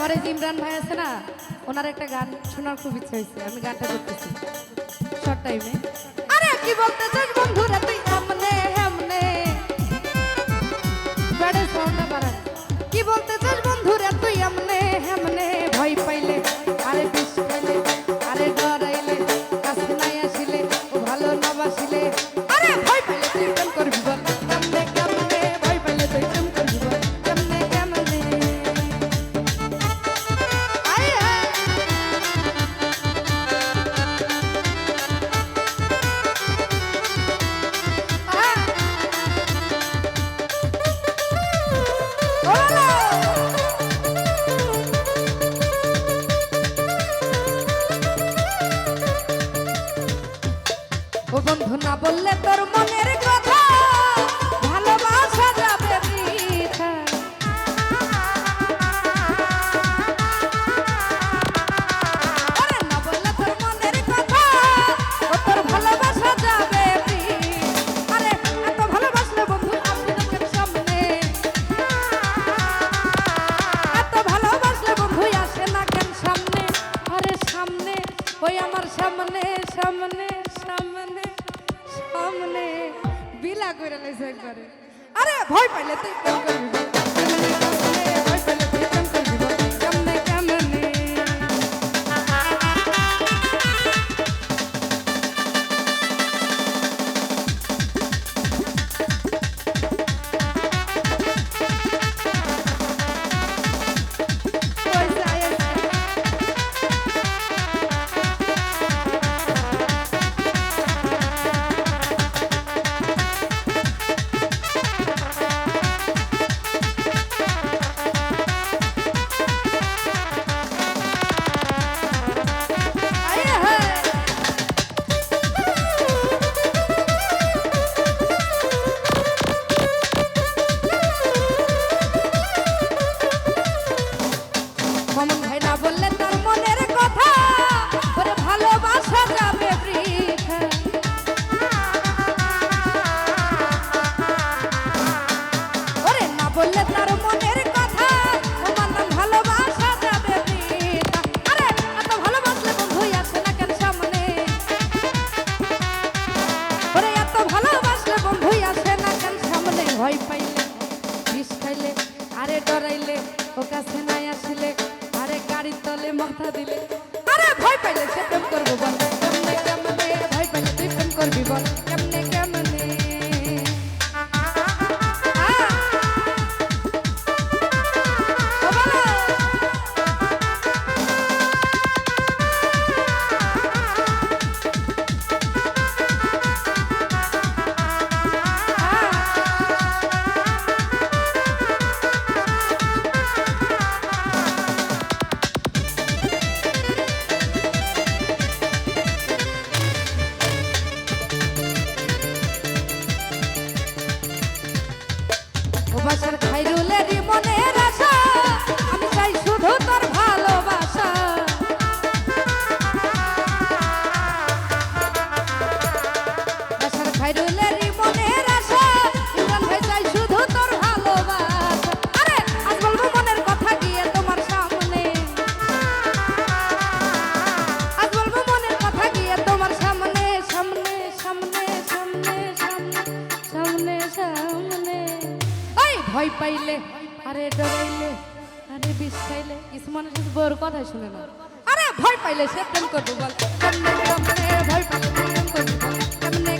আমার এই ইমরান ভাই আছে না, ওনার একটা গান শোনার খুব ইচ্ছা হয়েছে, আমি গানটা করতেছি। শর্ট টাইমে আরে, কি বলতে চাস বন্ধুরা? ও বন্ধু না বললে তোর মনের কথা। ভালোবাসা যাবে ওই আমার সামনে সামনে। করে লাইছে একবারে আরে ভয় পাইলে তুই খাইলে আরে ডরাইলে ও কাছে নাই আসিলে, আরে গাড়ির তলে মাথা দিলে। আরে ভয় পাইলে সে প্রেম করব বল, কেমনে কেমনে, ভয় পাইলে তুই প্রেম করবি বল। বাসার খাইরুলেরই ভয় পাইলে, আরে ডরাইলে, আরে বিষ খাইলে কিছু মানুষ বউর কথা শুনে না। আরে ভয় পাইলে সে প্রেম করব বল। কেমনে কেমনে ভয় পাইলে প্রেম করব বল কেমনে